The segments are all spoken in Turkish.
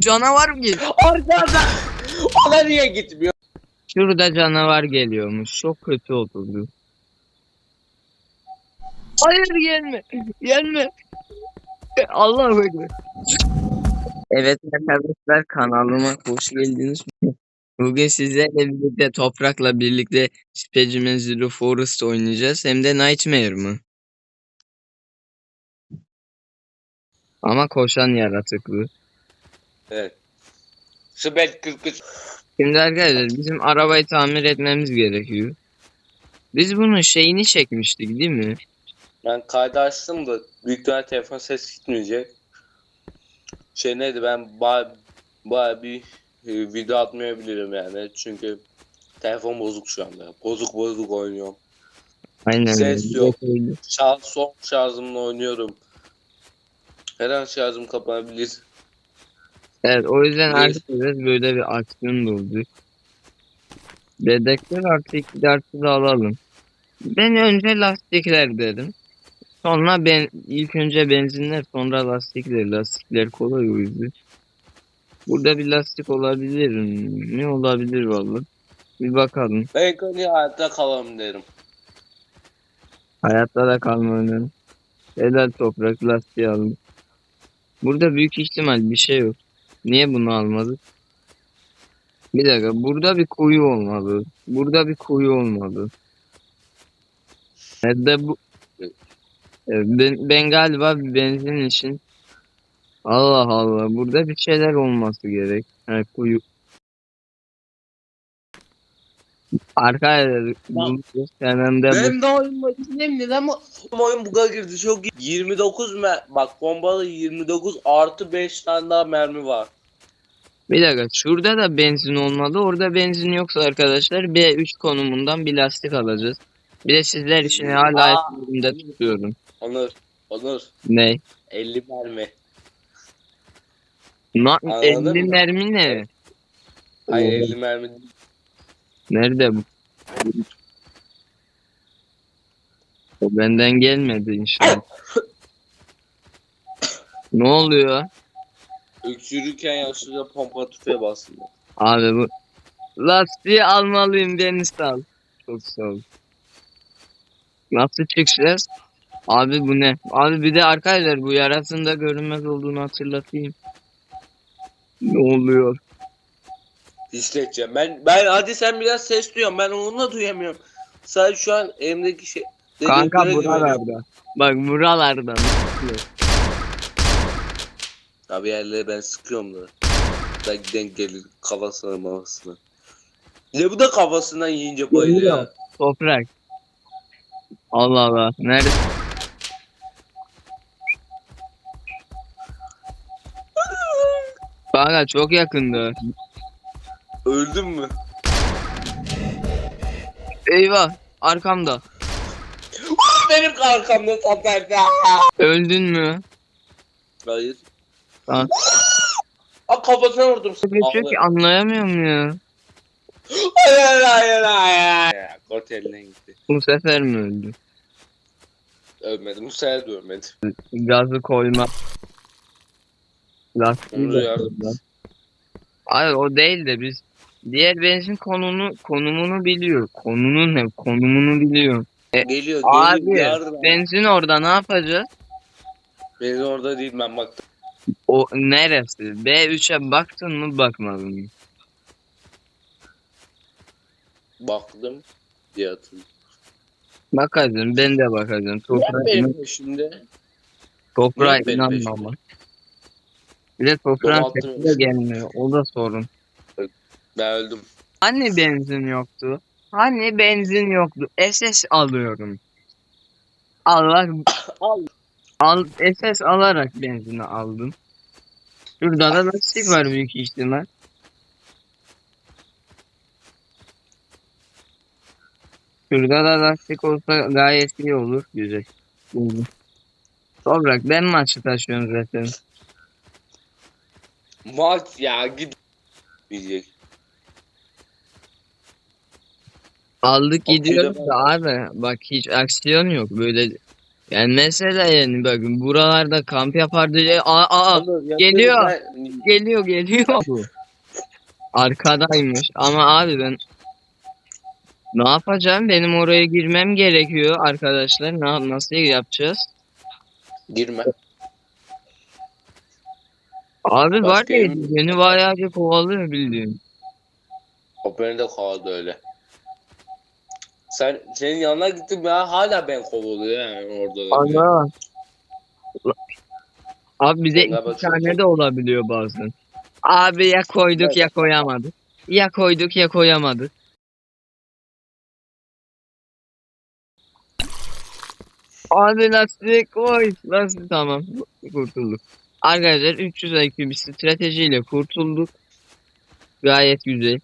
canavar mı geliyor? Arkada. Ona niye gitmiyor? Şurada canavar geliyormuş. Çok kötü oldu. Hayır gelme. Gelme. Allah ekber. Evet arkadaşlar kanalıma hoş geldiniz. Bugün sizlerle birlikte Toprak'la birlikte Specimen Zero Forest oynayacağız. Hem de Nightmare mı? Ama koşan yaratıklı. Evet. Sibel 43. Şimdi arkadaşlar bizim arabayı tamir etmemiz gerekiyor. Biz bunun şeyini çekmiştik değil mi? Ben kaydı açtım da büyük ihtimalle telefon ses gitmeyecek. Şey neydi ben baya, baya bir e, video atmayabilirim yani. Çünkü telefon bozuk şu anda. Bozuk bozuk oynuyorum. Aynen. Ses yok. Şarj, son şarjımla oynuyorum. Her an şarjım kapanabilir. Evet o yüzden Neyse. arkadaşlar böyle bir aksiyon da oldu. Dedektif artı iki dersi de alalım. Ben önce lastikler dedim. Sonra ben ilk önce benzinler sonra lastikler. Lastikler kolay o yüzden. Burada bir lastik olabilir mi? Ne olabilir vallahi? Bir bakalım. Ben konuyu hayatta kalalım derim. Hayatta da kalma önemli. Helal toprak lastiği aldım. Burada büyük ihtimal bir şey yok. Niye bunu almadık? Bir dakika burada bir kuyu olmalı. Burada bir kuyu olmalı. Nerede bu? Evet, Ben, ben galiba bir benzin için Allah Allah burada bir şeyler olması gerek. Ha, kuyu. Arkadaşlar bu senemde bu. Benim de oyun makineyim neden bu oyun buga girdi çok iyi. 29 me bak bombalı 29 artı 5 tane daha mermi var. Bir dakika şurada da benzin olmalı. Orada benzin yoksa arkadaşlar B3 konumundan bir lastik alacağız. Bir de sizler için hala Aa. elimde tutuyorum. Onur, Onur Ne? 50 mermi. Na Anladın 50 mı? mermi ne? Hayır Oo. 50 mermi değil. Nerede bu? O benden gelmedi inşallah. ne oluyor? Öksürürken yaşlıca pompa tüfeğe bastım. Abi bu lastiği almalıyım beni sal. Çok sağ ol. Nasıl çıkacağız? Abi bu ne? Abi bir de arkadaşlar bu yarasında görünmez olduğunu hatırlatayım. Ne oluyor? Hissedeceğim. Ben ben hadi sen biraz ses duyuyorsun. Ben onu da duyamıyorum. Sadece şu an elimdeki şey. Kanka buralarda. Bak buralarda. Abi yerlere ben sıkıyorum da. Da denk gelir kafasına mavasına. De bu da kafasından yiyince bayılıyor. ya. Toprak. Allah Allah. Nerede? Kanka çok yakındı. Öldün mü? Eyvah. Arkamda. Benim arkamda satardı. Öldün mü? Hayır. Tamam. Aa kafasına vurdum. Geçiyor ki anlayamıyorum ya. Hayır hayır hayır. Kort eline gitti. Bu sefer mi öldü? Ölmedim. Bu sefer de ölmedim. Gazı koyma. Lastiği Onu de yardım. koyma. Hayır o değil de biz diğer benzin konunu konumunu biliyor. Konunun ne? Konumunu biliyor. E, Geliyor Abi geliyor. yardım. benzin orada ne yapacağız? Beni orada değil ben baktım. O neresi? B3'e baktın mı bakmadın mı? Baktım. Diye hatırlıyorum. Bakacağım ben de bakacağım. Niye Toprağa, benim peşimde? toprağa Niye benim inanma peşimde? ama. Bir de toprağın sesi de gelmiyor. O da sorun. Ben öldüm. Hani benzin yoktu? Hani benzin yoktu? SS alıyorum. Allah Al. al SS alarak benzini aldım. Şurada da lastik var büyük ihtimal. Şurada da lastik olsa gayet iyi olur. Güzel. Toprak ben maçı taşıyorum zaten. Maç ya git. Diyecek. Aldık Okey, gidiyoruz da abi bak hiç aksiyon yok böyle Yani mesela yani bakın buralarda kamp yapardı. E, Aa, aa, geliyor. geliyor geliyor. Arkadaymış ama abi ben ne yapacağım? Benim oraya girmem gerekiyor arkadaşlar. Ne, nasıl yapacağız? Girme. Abi var Başka ya yerim- beni bayağı bir kovalıyor bildiğin. O beni de kovaladı öyle. Sen senin yanına gittim ya hala ben kovalıyor yani orada. da. Ana. Abi bize iki bak- tane de olabiliyor bazen. Abi ya koyduk ya koyamadık. Ya koyduk ya koyamadık. Abi lastik koy. Lastik tamam. Kurtulduk. Arkadaşlar 300 IQ bir stratejiyle kurtulduk. Gayet güzel.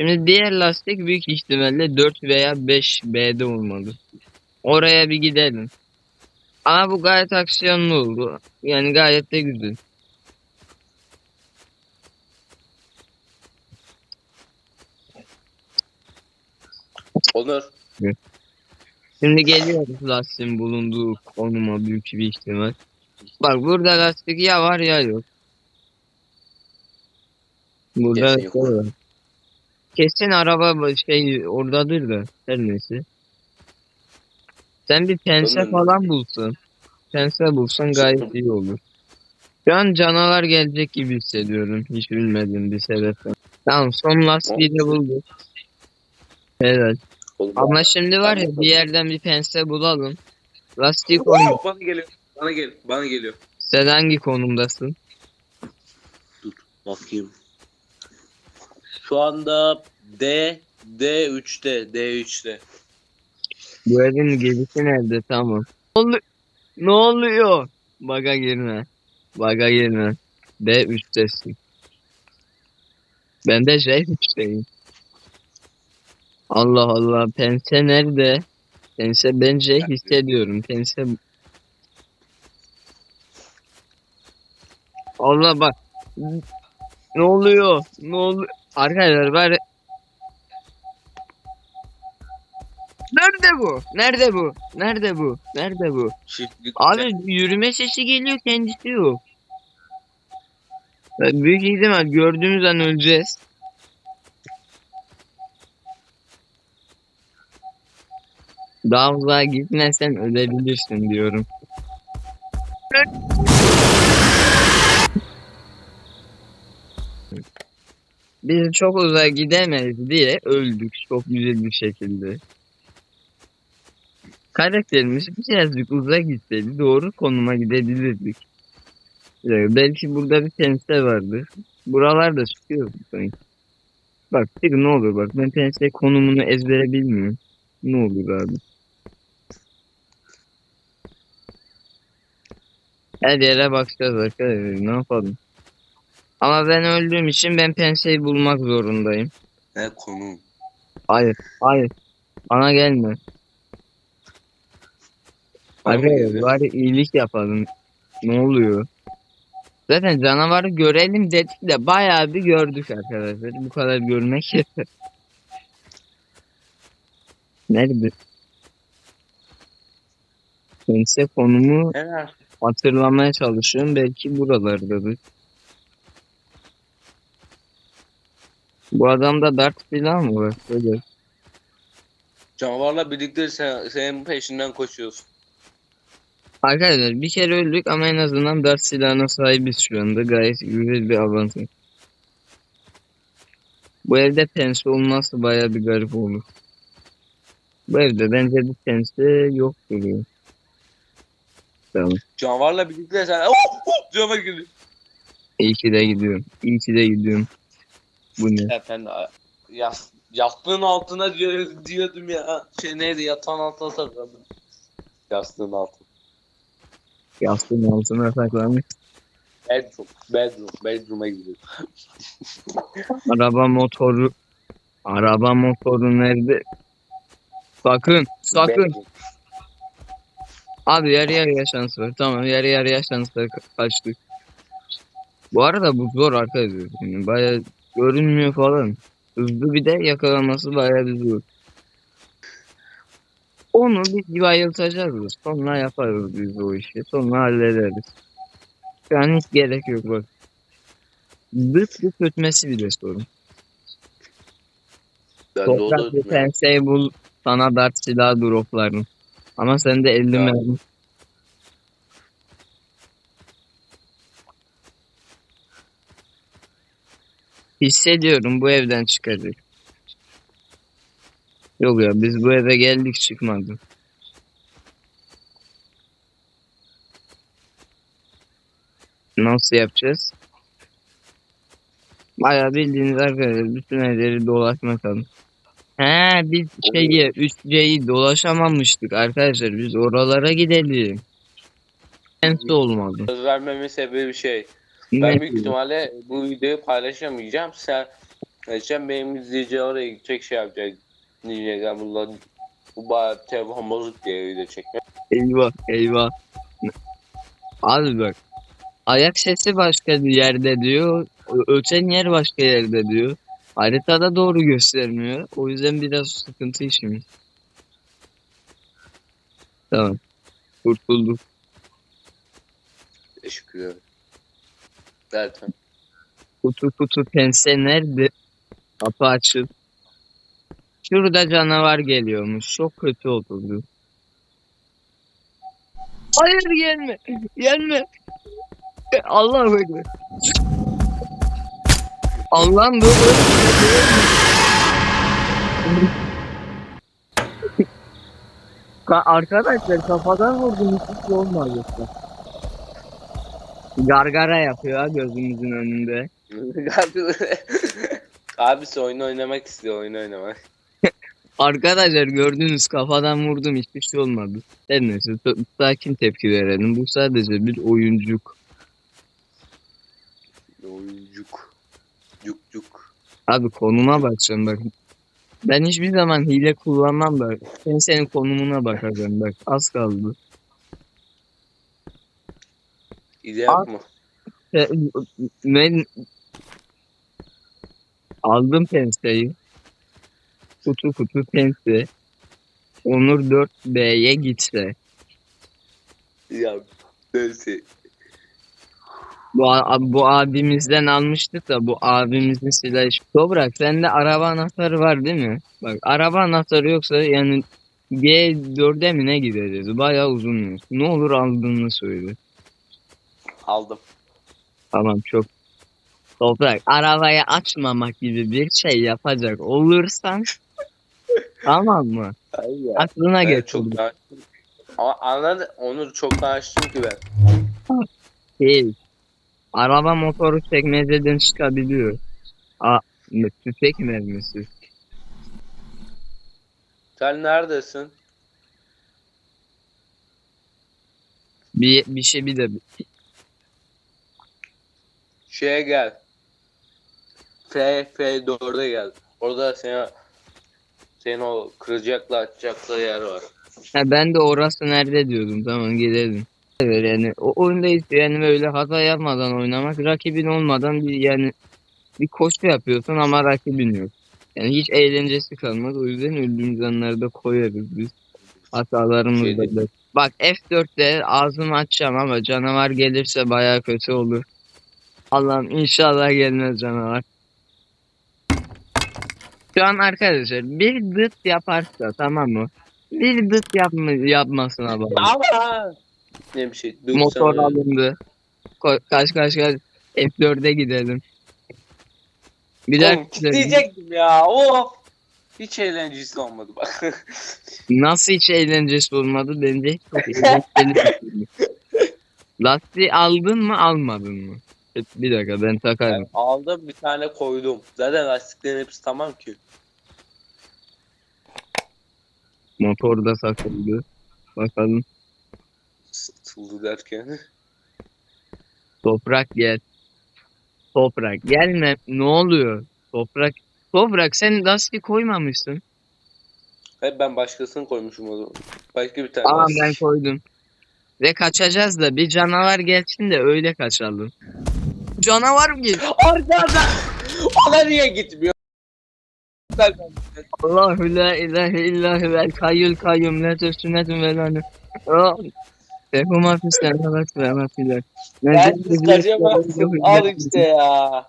Şimdi diğer lastik büyük ihtimalle 4 veya 5 B'de olmalı. Oraya bir gidelim. Ama bu gayet aksiyonlu oldu. Yani gayet de güzel. Onur. Şimdi geliyoruz lastiğin bulunduğu konuma büyük bir ihtimal. Bak burada lastik ya var ya yok. Burada yok. Kesin araba şey oradadır da her neyse. Sen bir pense falan bulsun. Pense bulsan gayet iyi olur. Şu an canavar gelecek gibi hissediyorum. Hiç bilmediğim bir sebepten. Tamam son lastiği de bulduk. Evet. Oğlum, Ama şimdi var ya bir yerden bir pense bulalım. Lastik koy. bana geliyor. Bana gel. Bana geliyor. Sen hangi konumdasın? Bakayım. Şu anda D D3'te D3'te. Bu evin gelişi nerede? Tamam. Ne, olu- ne oluyor? Baga girme. Baga girme. D3'tesin. Ben de J3'teyim. Allah Allah. Pense nerede? Pense bence hissediyorum. Pense... Allah bak. Ne oluyor? Ne oluyor? Arkadaşlar var. Nerede bu? Nerede bu? Nerede bu? Nerede bu? Çiftlik. Abi yürüme sesi geliyor kendisi yok. Ben Büyük ihtimal gördüğümüz an öleceğiz. Daha uzağa gitmezsen ölebilirsin diyorum. Biz çok uzağa gidemeyiz diye öldük çok güzel bir şekilde. Karakterimiz birazcık uzağa gitseydi doğru konuma gidebilirdik. Ee, belki burada bir pense vardır. Buralarda çıkıyor sanki. Bak bir ne olur bak ben pense konumunu ezbere bilmiyorum. Ne olur abi. Her yere bakacağız arkadaşlar ne yapalım. Ama ben öldüğüm için ben penseyi bulmak zorundayım. Ne konu? Hayır, hayır. Bana gelme. Geliyor? bari iyilik yapalım. Ne oluyor? Zaten canavarı görelim dedik de bayağı bir gördük arkadaşlar. Bu kadar görmek yeter. Nerede? Pense konumu Evet. hatırlamaya çalışıyorum. Belki buralardadır. Bu adamda dart silahı mı var? Öyle. Canavarla birlikte sen, senin peşinden koşuyorsun. Arkadaşlar bir kere öldük ama en azından dart silahına sahibiz şu anda. Gayet güzel bir avantaj. Bu evde pense olması baya bir garip olur. Bu evde bence bir pense yok duruyor. Tamam. Canavarla birlikte sen... Oh, oh, geliyor. İyi ki de gidiyorum. İyi ki de gidiyorum. Bu ne? Efendim yas, yastığın altına diyor, diyordum ya. Şey neydi yatağın altına sakladım. Yastığın altı. Yastığın altına saklanmış. Bedroom. Bedroom. Bedroom'a gidiyor. Araba motoru. Araba motoru nerede? Sakın. Sakın. Bedroom. Abi yarı yarıya şans var. Tamam yarı yarıya şansla ka- kaçtık. Bu arada bu zor arkadaşlar. Yani bayağı görünmüyor falan. Hızlı bir de yakalaması bayağı bir zor. Onu biz bayıltacağız. Sonra yaparız biz o işi. Sonra hallederiz. Şu an hiç gerek yok bak. Dıt dıt ötmesi bile sorun. Ben Toprak bir penseyi bul. Sana dart silahı droplarım. Ama sende 50 Ya. mermi. Hissediyorum bu evden çıkacak. Yok ya biz bu eve geldik çıkmadı. Nasıl yapacağız? Bayağı bildiğiniz arkadaşlar bütün evleri dolaşmak. He biz şeyi 3C'yi dolaşamamıştık arkadaşlar biz oralara gidelim. Ense olmadı. Söz vermemin sebebi şey. Ben büyük ihtimalle bu videoyu paylaşamayacağım. Sen Geçen benim izleyici oraya gidecek şey yapacak. Diyecek ya bunlar bu bayağı telefon bozuk diye video çekme. Eyvah eyvah. Abi bak. Ayak sesi başka bir yerde diyor. Öten yer başka yerde diyor. Haritada doğru göstermiyor. O yüzden biraz sıkıntı işimiz. Tamam. Kurtulduk. Teşekkür ederim. Zaten. Kutu kutu pense nerede? Kapı açıl. Şurada canavar geliyormuş. Çok kötü oldu. Hayır gelme. Gelme. Allah ekber. Allah'ım dur. Ka- Arkadaşlar kafadan vurdum hiç olmadı. Gargara yapıyor gözümüzün önünde. Abisi oyun oynamak istiyor oyun oynamak. Arkadaşlar gördünüz kafadan vurdum hiçbir şey olmadı. Her neyse sa- sakin tepki verelim. Bu sadece bir oyuncuk. Oyuncuk. Cuk cuk. Abi konuma bakacağım bak. Ben hiçbir zaman hile kullanmam da ben senin konumuna bakacağım bak az kaldı. İde? E, Ben aldım penseyi. Kutu kutu pense. Onur 4B'ye gitse. Ya neyse. Bu, bu abimizden almıştık da bu abimizin silahı. Toprak sende araba anahtarı var değil mi? Bak araba anahtarı yoksa yani G4'e mi ne gideceğiz? Bayağı uzun yol. Ne olur aldığını söyle. Aldım. Tamam çok. Toprak arabayı açmamak gibi bir şey yapacak olursan tamam mı? Hayır. Aklına Ben çok daha... Anladın onu çok daha açtım ki ben. Şey, araba motoru çekmeceden çıkabiliyor. A, ne, tüfek mermisi. Sen neredesin? Bir, bir şey bir de Şeye gel. F F4'e gel. Orada seni senin o kıracakla açacakla yer var. Ha, ben de orası nerede diyordum tamam gidelim. Evet yani o oyunda hiç yani böyle hata yapmadan oynamak rakibin olmadan bir yani bir koşu yapıyorsun ama rakibin yok. Yani hiç eğlencesi kalmaz o yüzden öldüğümüz anlarda koyarız biz. Hatalarımız Şey. Bak F4'te ağzımı açacağım ama canavar gelirse baya kötü olur. Allah'ım inşallah gelmez canavar. Şu an arkadaşlar bir dıt yaparsa tamam mı? Bir dıt yapma, yapmasına bağlı. Ama ne bir şey. Motor sana- alındı. Ko- kaç kaç kaç. F4'e gidelim. Bir dakika. diyecektim ya. Of. Hiç eğlencesi olmadı bak. Nasıl hiç eğlencesi olmadı bence çok eğlenceli. Lastiği aldın mı almadın mı? Bir dakika ben takarım. Ben aldım bir tane koydum. Zaten lastiklerin hepsi tamam ki. Motor da takıldı. Bakalım. Satıldı derken. Toprak gel. Toprak gelme. Ne oluyor? Toprak. Toprak sen lastiği koymamışsın. Hep ben başkasını koymuşum o zaman. Başka bir tane Aa lastik. ben koydum. Ve kaçacağız da bir canavar gelsin de öyle kaçalım. Canavar mı gel? Arkada. Ona niye gitmiyor? Allahu la ilahe illa huvel kayyul kayyum la tefsünetun ve la Oh. Tehuma fis semavat ve ma fil ard. Ben kıskanamazsın. Al işte ya.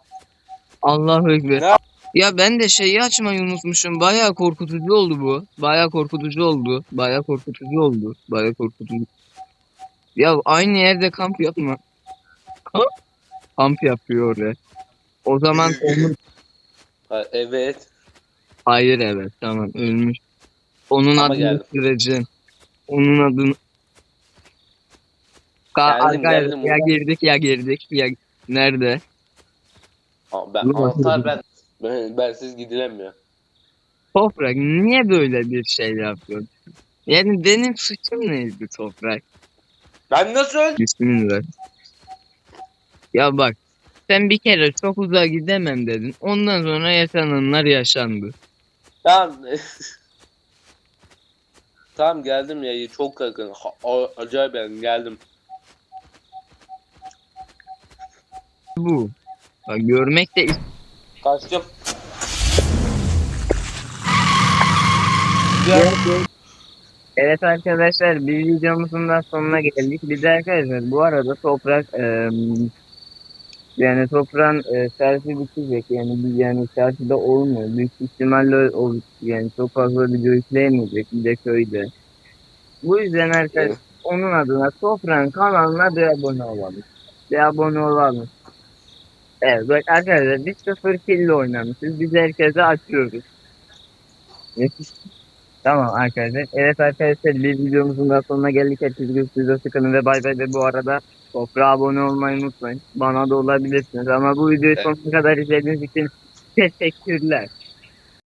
Allahu ekber. Ne? Ya ben de şeyi açmayı unutmuşum. Bayağı korkutucu oldu bu. Bayağı korkutucu oldu. Bayağı korkutucu oldu. Bayağı korkutucu. Ya aynı yerde kamp yapma. Kamp, kamp yapıyor oraya. O zaman onun Ha, evet. hayır evet tamam ölmüş. Onun Ama adını geldim. süreceğim. Onun adını Ka Geldim, arkadaşlar, geldim. ya girdik ya girdik ya nerede? Ben Dur anahtar ben. Ben bensiz gidilemiyor. Toprak niye böyle bir şey yapıyor? Yani benim suçum neydi Toprak? Ben nasıl öldüm? Bismillah. Ya bak sen bir kere çok uzağa gidemem dedin. Ondan sonra yaşananlar yaşandı. Tamam. tamam geldim ya çok yakın. Ha, a- acayip yani geldim. Bu. Bak görmek de Kaçtım. Evet arkadaşlar bir videomuzun da sonuna geldik. De arkadaşlar bu arada toprak eee, yani toprağın e, selfie bitecek yani biz yani selfie'de olmuyor. Büyük ihtimalle ol, yani çok fazla video yükleyemeyecek bir de köyde. Bu yüzden arkadaşlar Evet. onun adına toprağın kanalına bir abone olalım. Bir abone olalım. Evet bak arkadaşlar biz sıfır killi oynamışız. Biz herkese açıyoruz. Tamam arkadaşlar. Evet arkadaşlar bir videomuzun da sonuna geldik. Herkese görüşürüz. Hoşçakalın ve bay bay. Ve bu arada toprağa abone olmayı unutmayın. Bana da olabilirsiniz. Ama bu videoyu sonuna kadar izlediğiniz için teşekkürler.